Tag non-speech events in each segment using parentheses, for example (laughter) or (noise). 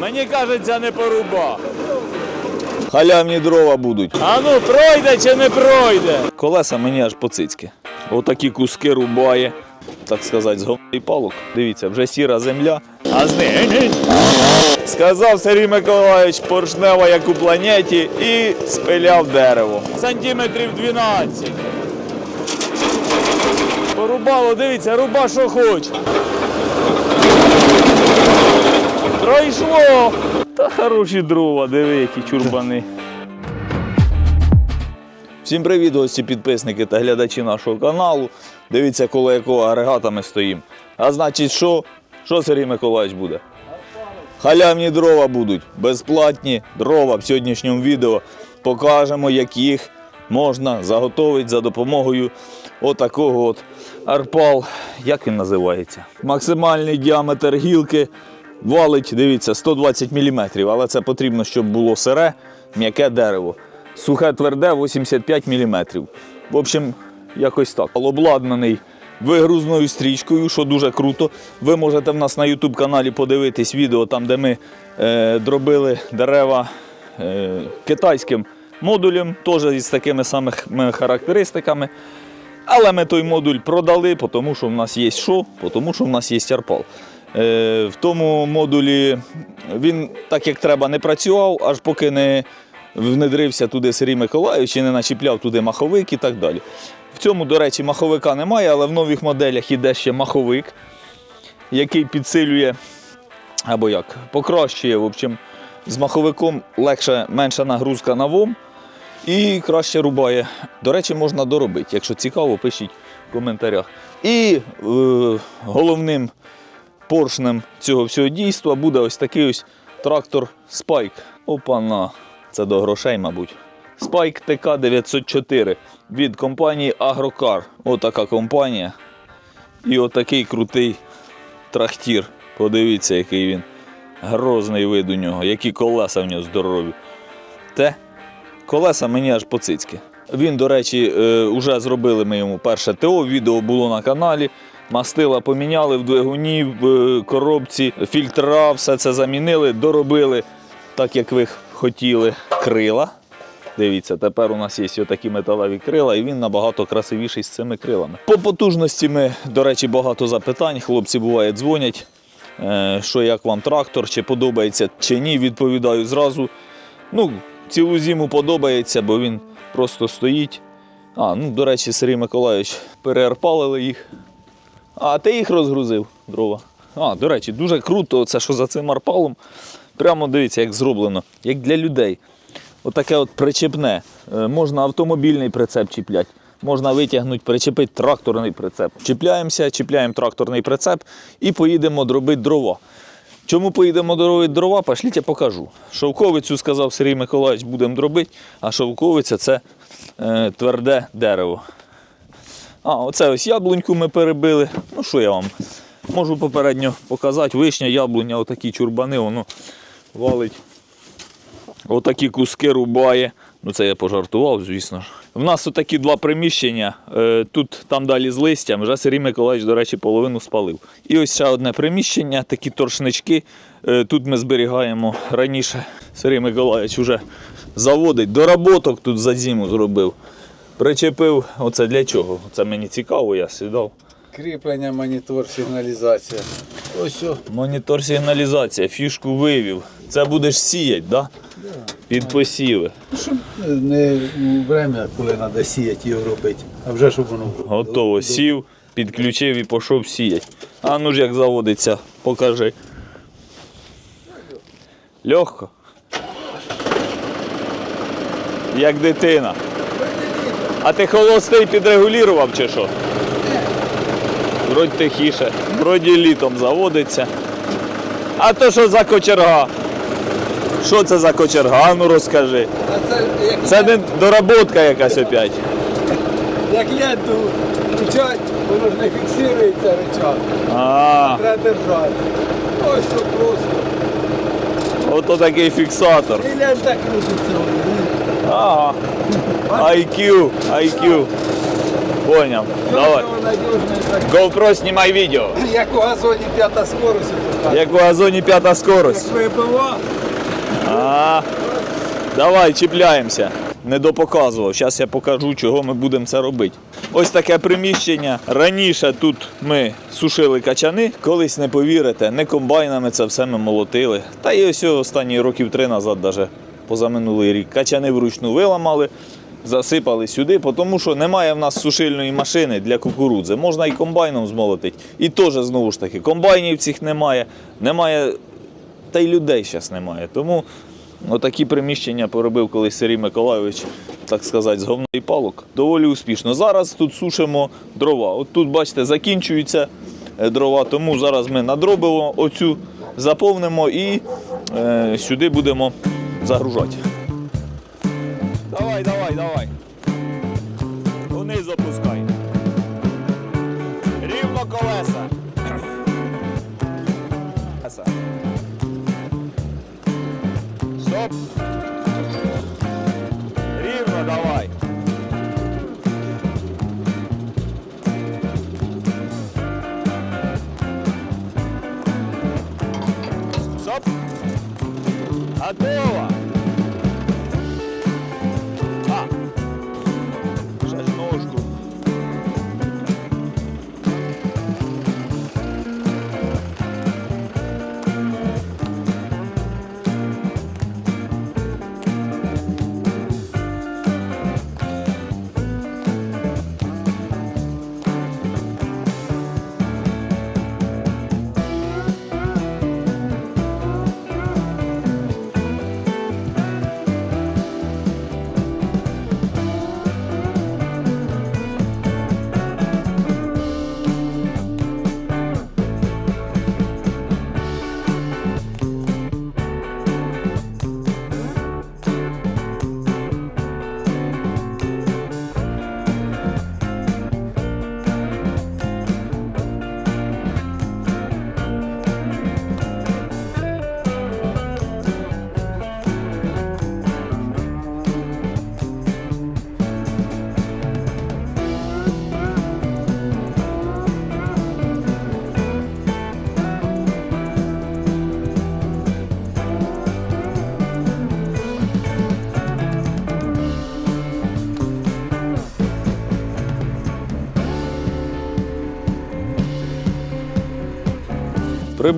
Мені кажеться, не поруба. Халявні дрова будуть. А ну, пройде чи не пройде? Колеса мені аж по цицьки. Отакі куски рубає, так сказати, з головний палок. Дивіться, вже сіра земля. А з неї сказав Сергій Миколаївич, поршнева, як у планеті, і спиляв дерево. Сантиметрів 12. Порубало, дивіться, руба що хоче. Пройшло! Та хороші дрова, диви, які чурбани. Всім привіт, гості, підписники та глядачі нашого каналу. Дивіться, коло якого агрегата ми стоїмо. А значить, що? Що Сергій Миколаївич буде? Халявні дрова будуть, безплатні дрова в сьогоднішньому відео. Покажемо, як їх можна заготовити за допомогою отакого от арпал. Як він називається? Максимальний діаметр гілки валить, дивіться, 120 мм, але це потрібно, щоб було сире, м'яке дерево. Сухе тверде 85 мм. В общем, якось так. Обладнаний вигрузною стрічкою, що дуже круто. Ви можете в нас на YouTube каналі подивитись відео, там, де ми е, дробили дерева е, китайським модулем, теж із такими самими характеристиками. Але ми той модуль продали, тому що в нас є що, тому що в нас є арпал. Е, в тому модулі він так як треба не працював, аж поки не внедрився туди Сергій Миколаївич і не начіпляв туди маховик і так далі. В цьому, до речі, маховика немає, але в нових моделях іде ще маховик, який підсилює або як, покращує. В общем, з маховиком легше, менша нагрузка на ВОМ і краще рубає. До речі, можна доробити. Якщо цікаво, пишіть в коментарях. І е, головним поршнем цього всього дійства буде ось такий ось трактор Spike. Опана, це до грошей, мабуть. Spike ТК 904 від компанії Агрокар. Отака компанія. І отакий крутий трактір. Подивіться, який він. Грозний вид у нього, які колеса в нього здорові. Те колеса мені аж по цицьки. Він, до речі, вже зробили ми йому перше ТО, відео було на каналі. Мастила поміняли в двигуні, в е, коробці, фільтра, все це замінили, доробили так, як ви хотіли, крила. Дивіться, тепер у нас є такі металеві крила, і він набагато красивіший з цими крилами. По потужності ми, до речі, багато запитань. Хлопці буває дзвонять, е, що як вам трактор, чи подобається, чи ні. Відповідаю зразу. Ну, цілу зиму подобається, бо він просто стоїть. А, ну, до речі, Сергій Миколаївич, переарпалили їх. А, ти їх розгрузив, дрова. А, до речі, дуже круто, це що за цим арпалом. Прямо дивіться, як зроблено, як для людей. Отаке от причепне. Е, Можна автомобільний прицеп чіпляти, можна витягнути, причепити тракторний прицеп. Чіпляємося, чіпляємо тракторний прицеп і поїдемо дробити дрова. Чому поїдемо дробити дрова, пошліть я покажу. Шовковицю, сказав Сергій Миколаївич, будемо дробити, а шовковиця це е, тверде дерево. А, оце ось яблуньку ми перебили. Ну що я вам можу попередньо показати. Вишня, яблуня, отакі чурбани, воно валить. Отакі куски рубає. Ну це я пожартував, звісно ж. В нас отакі два приміщення. Е, Тут там далі з листям. Вже Сергій Миколаївич, до речі, половину спалив. І ось ще одне приміщення, такі торшнички. Е, Тут ми зберігаємо раніше. Сергій Миколаївич вже заводить. Доработок тут за зиму зробив. Причепив, оце для чого? Це мені цікаво, я сідав. Кріплення, монітор, сигналізація. Ось о. Монітор сигналізація, фішку вивів. Це будеш сіяти, да? Під посіви. Щоб не время, коли треба сіяти його робити, а вже щоб воно було. Готово. Сів, підключив і пішов сіяти. А ну ж як заводиться, покажи. Легко. Як дитина. А ти холостий підрегулював чи що? Вроді тихіше, вроді літом заводиться. А то що за кочерга? Що це за кочерга? Ну розкажи. Це не доработка якась опять. як ленту включать, воно ж не фіксується речах. А, Треба держати. Ось то просто. ото такий фіксатор. І лента крутиться. Ага. IQ, IQ. Поняв. Давай. GoPro, знімай відео. Як у газоні п'ята скорость. Як у газоні п'ята скорость. А, давай, чіпляємося. Не допоказував. Зараз я покажу, чого ми будемо це робити. Ось таке приміщення. Раніше тут ми сушили качани. Колись не повірите, не комбайнами це все ми молотили. Та і ось останні років три назад, даже позаминулий рік. Качани вручну виламали, засипали сюди, тому що немає в нас сушильної машини для кукурудзи. Можна і комбайном змолотити. І теж знову ж таки, комбайнів цих немає. Немає та й людей зараз немає. Тому отакі приміщення поробив колись Сергій Миколайович, так сказати, з говна палок. Доволі успішно. Зараз тут сушимо дрова. От тут, бачите, закінчуються е, дрова, тому зараз ми надробимо оцю, заповнимо і е, сюди будемо загружати. Давай, давай. Униз опускай. Рівно. Колеса. Стоп. Рівно давай. Стоп. Готово.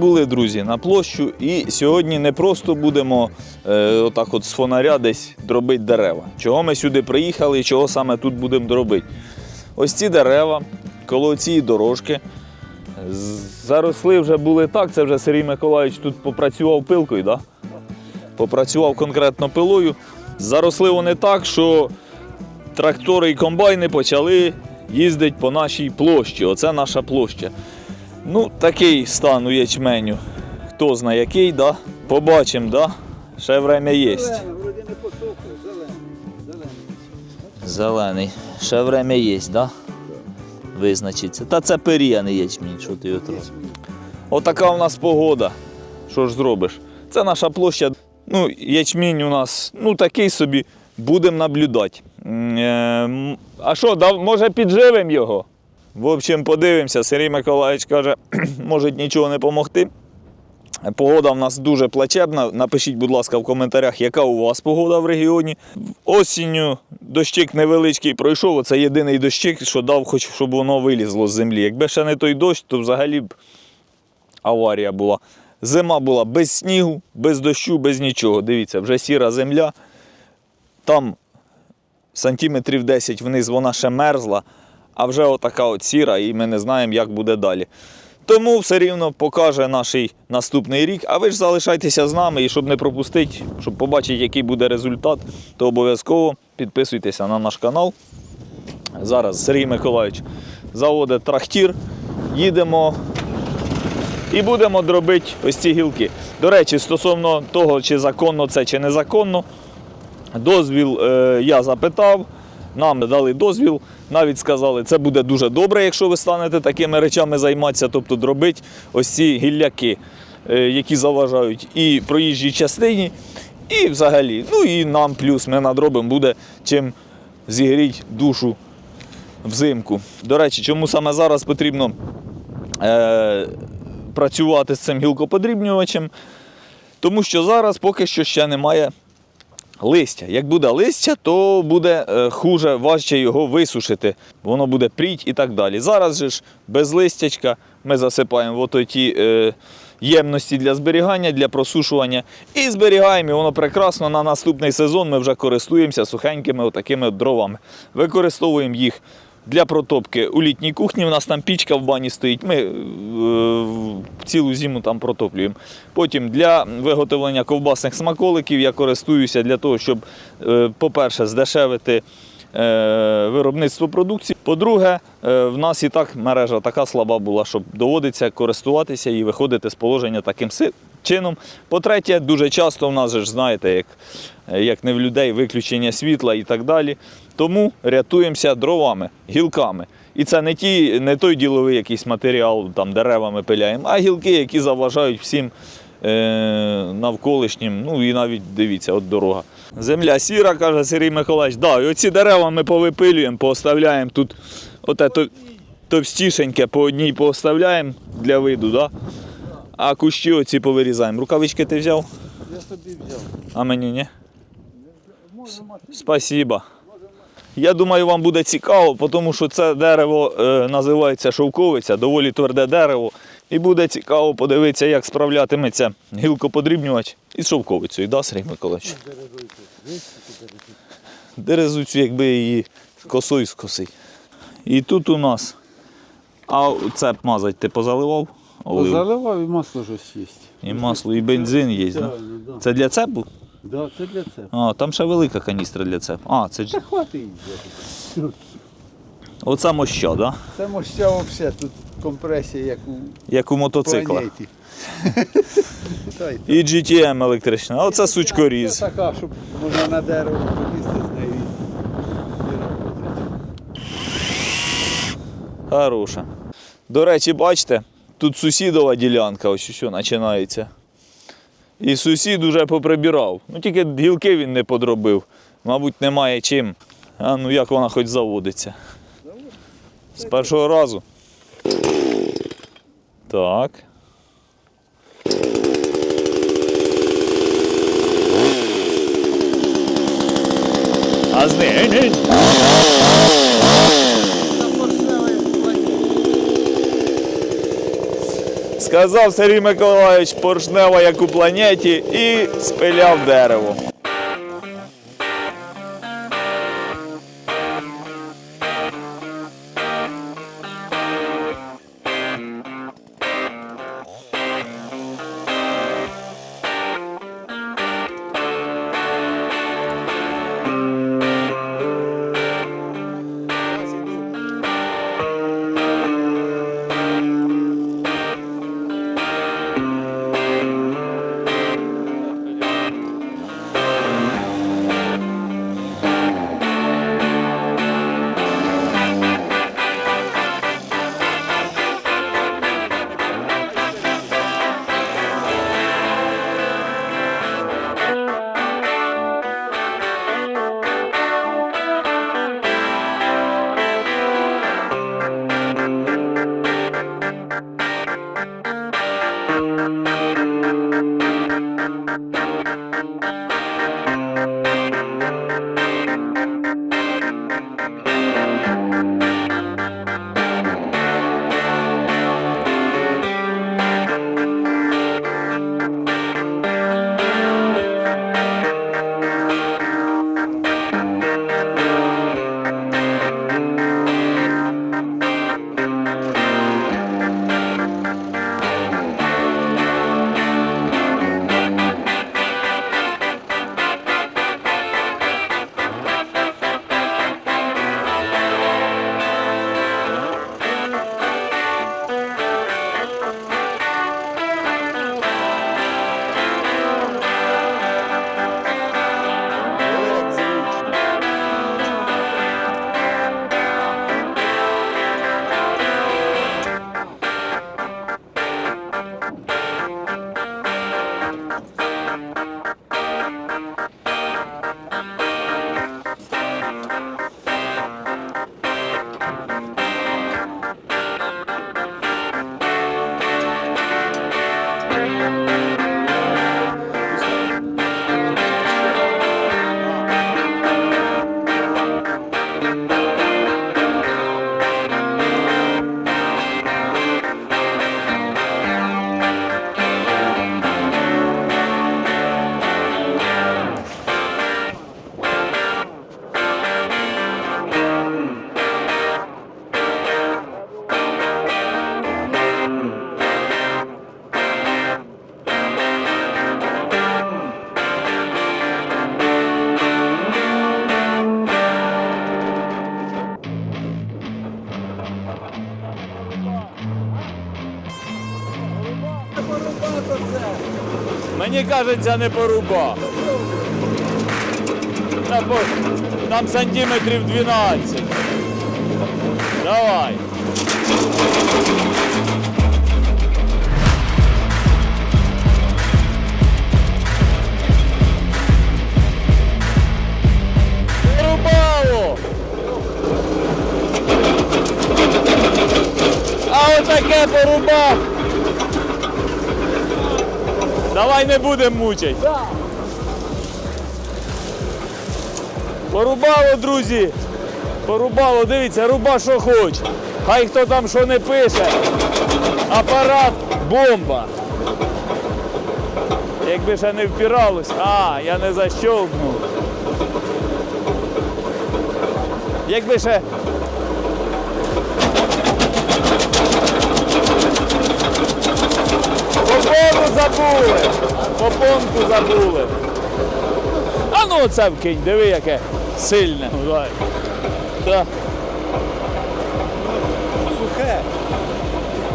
Прибули друзі на площу, і сьогодні не просто будемо е, отак от з фонаря десь дробити дерева. Чого ми сюди приїхали і чого саме тут будемо дробити? Ось ці дерева, коло цієї дорожки. Заросли вже були так, це вже Сергій Миколаївич тут попрацював пилкою, да? попрацював конкретно пилою. Заросли вони так, що трактори і комбайни почали їздити по нашій площі. Оце наша площа. Ну, такий стан у ячменю. Хто знає який, да? Побачимо, да? Ще время є. Вроді не посохло, зелений. Зелений. Зелений. Ще время є, да? Визначиться. Та це періяний ячмінь, що ти його трохи. Отака у нас погода. Що ж зробиш? Це наша площа. Ну, ячмінь у нас ну, такий собі. Будемо наблюдати. Е, А що, може підживемо його? В общем, подивимося. Сергій Миколаївич каже, (clears throat) може нічого не допомогти. Погода в нас дуже плачебна. Напишіть, будь ласка, в коментарях, яка у вас погода в регіоні. Осінню дощик невеличкий пройшов. Оце єдиний дощик, що дав, хоч щоб воно вилізло з землі. Якби ще не той дощ, то взагалі б аварія була. Зима була без снігу, без дощу, без нічого. Дивіться, вже сіра земля. Там сантиметрів 10 вниз вона ще мерзла, а вже отака от сіра, і ми не знаємо, як буде далі. Тому все рівно покаже наш наступний рік. А ви ж залишайтеся з нами і щоб не пропустити, щоб побачити, який буде результат, то обов'язково підписуйтеся на наш канал. Зараз Сергій Миколаївич заводить трактір. Їдемо і будемо дробити ось ці гілки. До речі, стосовно того, чи законно це, чи незаконно, дозвіл е, я запитав. Нам дали дозвіл, навіть сказали, це буде дуже добре, якщо ви станете такими речами займатися, тобто дробити ось ці гілляки, е, які заважають і проїжджій частині, і взагалі. Ну і нам плюс ми надробимо, буде чим зігріти душу взимку. До речі, чому саме зараз потрібно е, працювати з цим гілкоподрібнювачем, тому що зараз поки що ще немає листя. Як буде листя, то буде е, хуже, важче його висушити. Воно буде пріть і так далі. Зараз же ж без листячка ми засипаємо в ті е, ємності для зберігання, для просушування і зберігаємо. Воно прекрасно на наступний сезон ми вже користуємося сухенькими отакими дровами. Використовуємо їх. Для протопки у літній кухні у нас там пічка в бані стоїть. Ми е, цілу зиму там протоплюємо. Потім для виготовлення ковбасних смаколиків я користуюся для того, щоб, е, по-перше, здешевити е, виробництво продукції. По-друге, в нас і так мережа така слаба була, щоб доводиться користуватися і виходити з положення таким чином. По-третє, дуже часто в нас ж знаєте, як, як не в людей, виключення світла і так далі. Тому рятуємося дровами, гілками. І це не, ті, не той діловий якийсь матеріал, там деревами пиляємо, а гілки, які заважають всім е, навколишнім. Ну і навіть дивіться, от дорога. Земля сіра, каже Сергій Миколаївич. Да, і оці дерева ми повипилюємо, поставляємо тут оте то, товстішеньке по одній поставляємо для виду, да? а кущі оці повирізаємо. Рукавички ти взяв? Я собі взяв. А мені ні? Спасибо. Я думаю, вам буде цікаво, тому що це дерево е, називається шовковиця, доволі тверде дерево. І буде цікаво подивитися, як справлятиметься гілкоподрібнювач із шовковицею. Да, Сергій Миколаївич? Дерезуцю, якби її косою скосить. І тут у нас. А цеп мазать ти позаливав? Олив. Заливав і масло щось є. І масло, і бензин є. Да? Да. Це для цепу? Да, це для цього. А, там ще велика каністра для цепу. А, це ж Та хватить її. оце моща, да? Це моща взагалі, тут компресія, як у Як у мотоциклах. планеті. (laughs) Та й так. І GTM електрична. А оце сучкоріз. Це така, щоб можна на дерево полізти з нею. і работати. Хороша. До речі, бачите, тут сусідова ділянка, ось що починається. І сусід уже поприбирав. Ну тільки гілки він не подробив. Мабуть, немає чим. А ну як вона хоч заводиться. З першого разу. Так. А з неї. Сказав Сергій Миколаївич поршнева, як у планеті, і спиляв дерево. Música кажеться, не порубав. Там сантиметрів 12. Давай. Порубало! А отаке порубав! Давай не будемо мучить. Порубало, друзі. Порубало, дивіться, руба що хоче. Хай хто там що не пише. Апарат бомба. Якби ще не впиралось. А, я не защолкнув. Якби ще. Забули. Попонку забули. А ну оце вкинь, диви, яке сильне. Давай. Так. Сухе.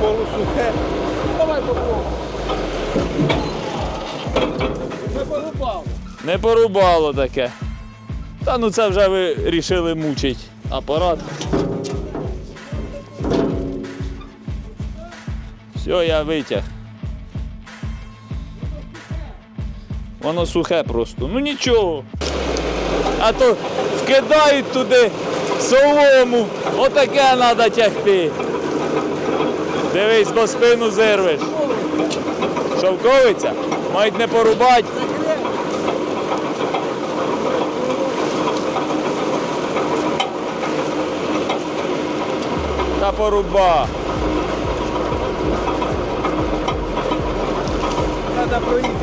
Полусухе. Давай попробуй. Не порубав. Не порубало таке. Та ну це вже ви рішили мучить апарат. Все, я витяг. Воно сухе просто. Ну нічого. А то вкидають туди солому. Отаке треба тягти. Дивись, бо спину зирвеш. Шовковиця? Мають не порубати. Та поруба. Треба проїхати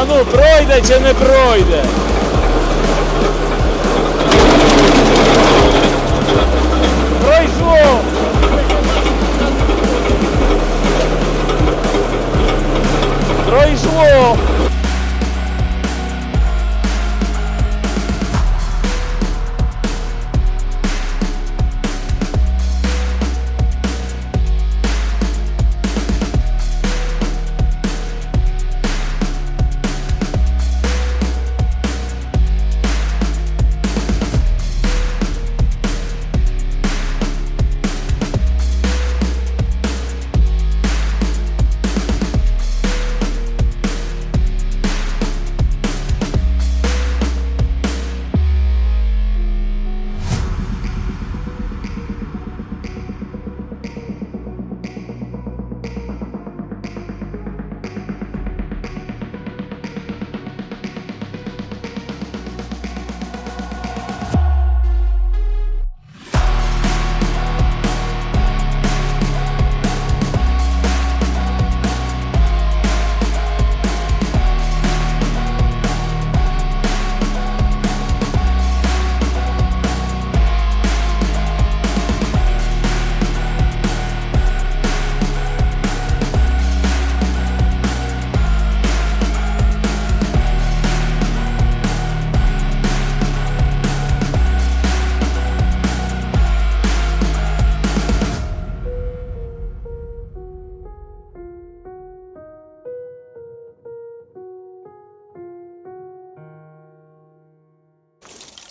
А ну, пройде чи не пройде? Пройшов! Пройшло!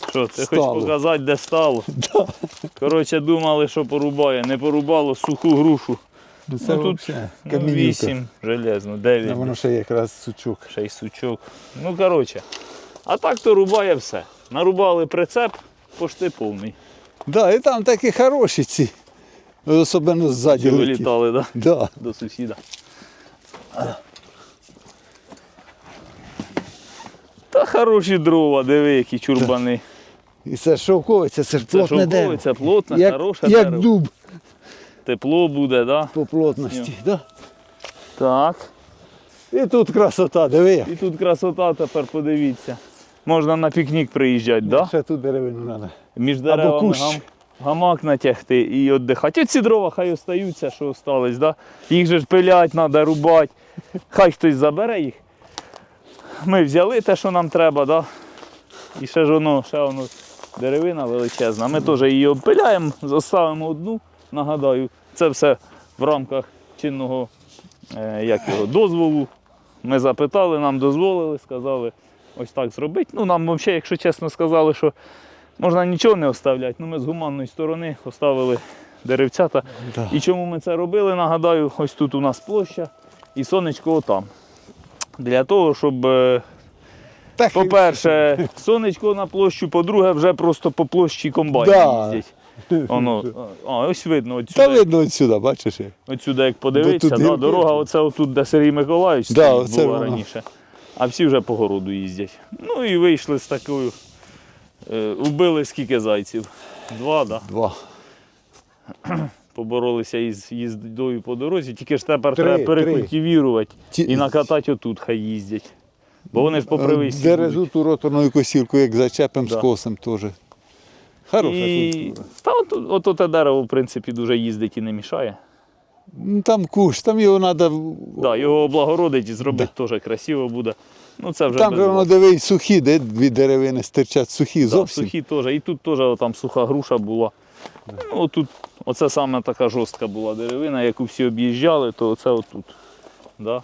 Що, ти Стало. хочеш показати, де стало? Коротше, думали, що порубає. Не порубало суху грушу. Ну, це ну, тут взагалі ну, камінюка. 8 железно, Ну, Воно ще якраз сучок. ще й сучок. Ну, коротше. А так то рубає все. Нарубали прицеп, пошти повний. Да, і там такі хороші ці. Особливо ззаді вилітали, да? Да. До сусіда. Та хороші дрова, диви, які чурбани. І це шовковиця, це ж Це плотне дерево. шовковиця, плотне, Як, хороше як дерево. дуб Тепло буде, да? по плотності. Да? Так. І тут красота, диви. як. І тут красота тепер подивіться. Можна на пікнік приїжджати, да? Ще тут деревину треба. Між деревами кущ. гам, гамак натягти і віддихати. Оці дрова хай остаються, що остались, да? Їх же ж пилять, треба рубати. Хай хтось забере їх. Ми взяли те, що нам треба, да? І ще ж воно, ще воно деревина величезна. Ми теж її обпиляємо, заставимо одну, нагадаю, це все в рамках чинного е, як його, дозволу. Ми запитали, нам дозволили, сказали ось так зробити. Ну, нам взагалі, якщо чесно, сказали, що можна нічого не оставляти. Ну, ми з гуманної сторони оставили деревцята. Да. І чому ми це робили, нагадаю, ось тут у нас площа і сонечко отам. Для того, щоб, е, по-перше, сонечко на площу, по-друге, вже просто по площі комбайни Да. їздять. Воно, а, ось видно, от Та видно отсюди, бачиш? як. от як подивитися, тут да, дорога оце отут, де Сергій Миколаївич Да, стоїть, оце була воно. раніше. А всі вже по городу їздять. Ну і вийшли з такою. Е, убили скільки зайців? Два, так. Да? Два. (clears throat) поборолися із їздою по дорозі, тільки ж тепер Три, треба перекультивувати Ті- і накатати отут, хай їздять. Бо вони ж по привисі. Дерезу будуть. ту роторною косілку, як зачепим Да. з косом теж. Хороша І... культура. Та от, от, от те дерево, в принципі, дуже їздить і не мішає. Ну, там кущ, там його треба. Да, його облагородить і зробити теж красиво буде. Ну це вже Там же воно дивись, сухі, де дві деревини стирчать сухі Да, зовсім. сухі теж. І тут теж там суха груша була. Ну, отут, оце саме така жорстка була деревина, яку всі об'їжджали, то оце отут. Да?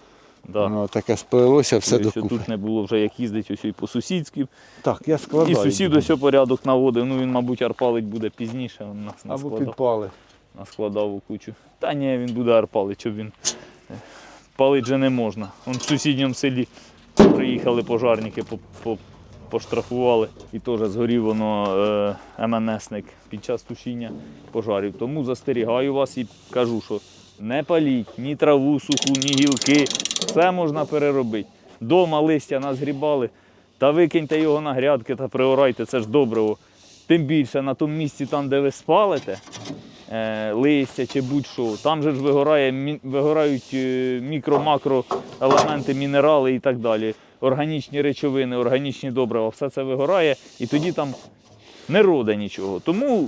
Да. Воно таке сплелося, все докупи. тут не було вже як їздити ось і по сусідськи. Так, я І сусід ось порядок наводив. Ну він, мабуть, арпалить буде пізніше. Він нас Або наскладав, підпали. наскладав у кучу. Та ні, він буде арпалить, щоб він. е, Палить же не можна. Вон в сусідньому селі приїхали пожарники, по, по, поштрафували і теж згорів воно е, МНСник під час тушіння пожарів. Тому застерігаю вас і кажу, що не паліть ні траву суху, ні гілки. Все можна переробити. Дома листя назгрібали, та викиньте його на грядки та приорайте, це ж добриво. Тим більше на тому місці, там, де ви спалите, е, листя чи будь-що, там же ж вигорає, мі- вигорають е, мікро-макро елементи, мінерали і так далі. Органічні речовини, органічні добрива, все це вигорає, і тоді там не роде нічого. Тому,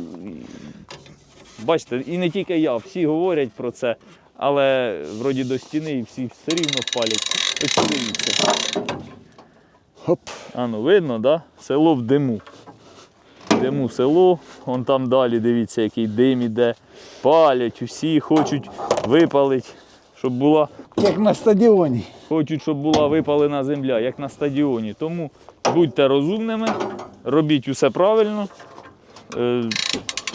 бачите, і не тільки я, всі говорять про це, але вроді до стіни і всі все рівно палять. Ось подивіться. Хоп. А ну видно, да? Село в диму. Диму село, вон там далі, дивіться, який дим іде. Палять, усі хочуть випалити, щоб була, Як на стадіоні. хочуть, щоб була випалена земля, як на стадіоні. Тому будьте розумними, робіть усе правильно.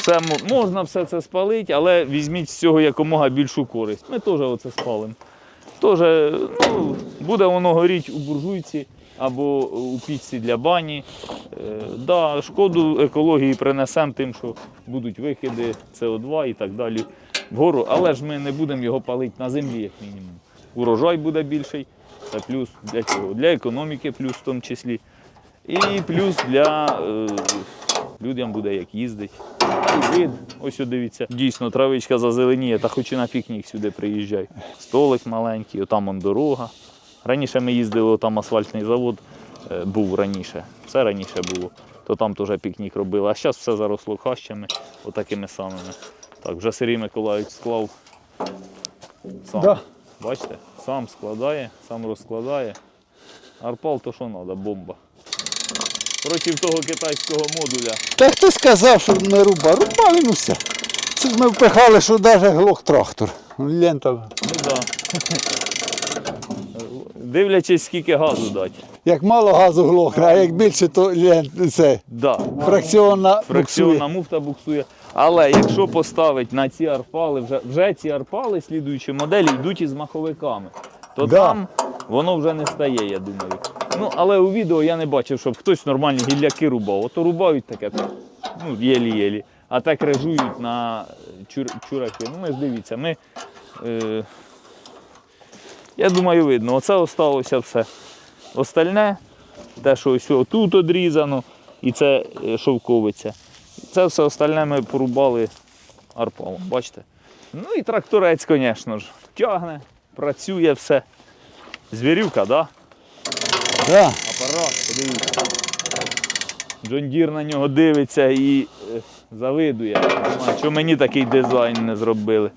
Все, можна все це спалити, але візьміть з цього якомога більшу користь. Ми теж оце спалимо. Тоже, ну, буде воно горіти у буржуйці або у пічці для бані. Е, да, шкоду екології принесемо тим, що будуть викиди СО2 і так далі вгору, але ж ми не будемо його палити на землі, як мінімум. Урожай буде більший, це плюс для чого? Для економіки, плюс в тому числі. І плюс для е, людям буде як їздити. І вид, ось дивіться. Дійсно, травичка зазеленіє, та хоч і на пікнік сюди приїжджай. Столик маленький, отам он дорога. Раніше ми їздили, там асфальтний завод е, був раніше. Це раніше було. То там теж пікнік робили. А зараз все заросло хащами, отакими самими. Так, вже Сергій Миколаївич склав сам. Да. Бачите, сам складає, сам розкладає. Арпал то що треба, бомба. Проти того китайського модуля. Та хто сказав, що не руба? Руба він усе. Це ж ми впихали, що навіть глох трактор. Лента. Ну да. Дивлячись, скільки газу дати. Як мало газу глохне, а як більше, то лен- це, Да. фракціонна Фракціонна буксує. муфта буксує. Але якщо поставити на ці арпали, вже, вже ці арпали, слідуючі моделі, йдуть із маховиками, то Да. там воно вже не стає, я думаю. Ну, але у відео я не бачив, щоб хтось нормальні гілляки рубав. Ото рубають таке, ну, єлі-єлі, а так режують на чур, чураки. Ну, ми ж дивіться, ми. Е, я думаю, видно, оце осталося все. Остальне, те, що ось тут одрізано, і це е, шовковиця. Це все остальне ми порубали арпалом, бачите? Ну і тракторець, звісно ж, тягне, працює все. Звірюка, да? Да. Апарат, подивіться. Джон Дір на нього дивиться і е, завидує. Що мені такий дизайн не зробили.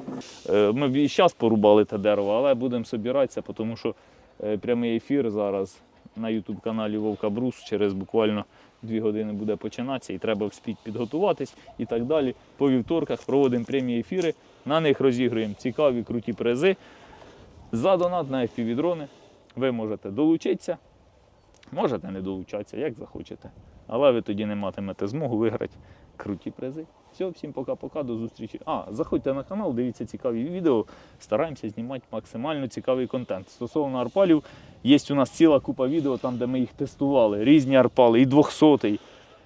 Е, Ми б і зараз порубали те дерево, але будемо собиратися, тому що е, прямий ефір зараз на YouTube каналі Вовка Брус через буквально дві години буде починатися і треба вспіть підготуватись і так далі. По вівторках проводимо прямі ефіри, на них розігруємо цікаві круті призи. За донат на FPV-дрони ви можете долучитися. Можете не долучатися, як захочете. Але ви тоді не матимете змогу виграти круті призи. Все, всім пока-пока, до зустрічі. А, заходьте на канал, дивіться цікаві відео. Стараємося знімати максимально цікавий контент. Стосовно арпалів, є у нас ціла купа відео, там, де ми їх тестували. Різні арпали, і 200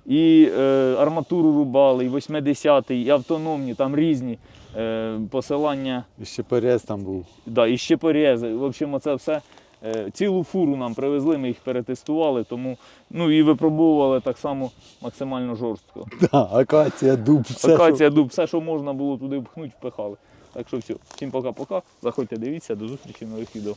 і е, арматуру рубали, і 80-й, і автономні, там різні е, посилання І ще порез там був. Да, і ще порези. В общем, оце все. Е, Цілу фуру нам привезли, ми їх перетестували, тому ну і випробовували так само максимально жорстко. (laughs) Да, акація, дуб, все. Акація, дуб, все, що можна було туди впхнути, впихали. Так що все, всім пока-пока. Заходьте, дивіться, до зустрічі в нових відео.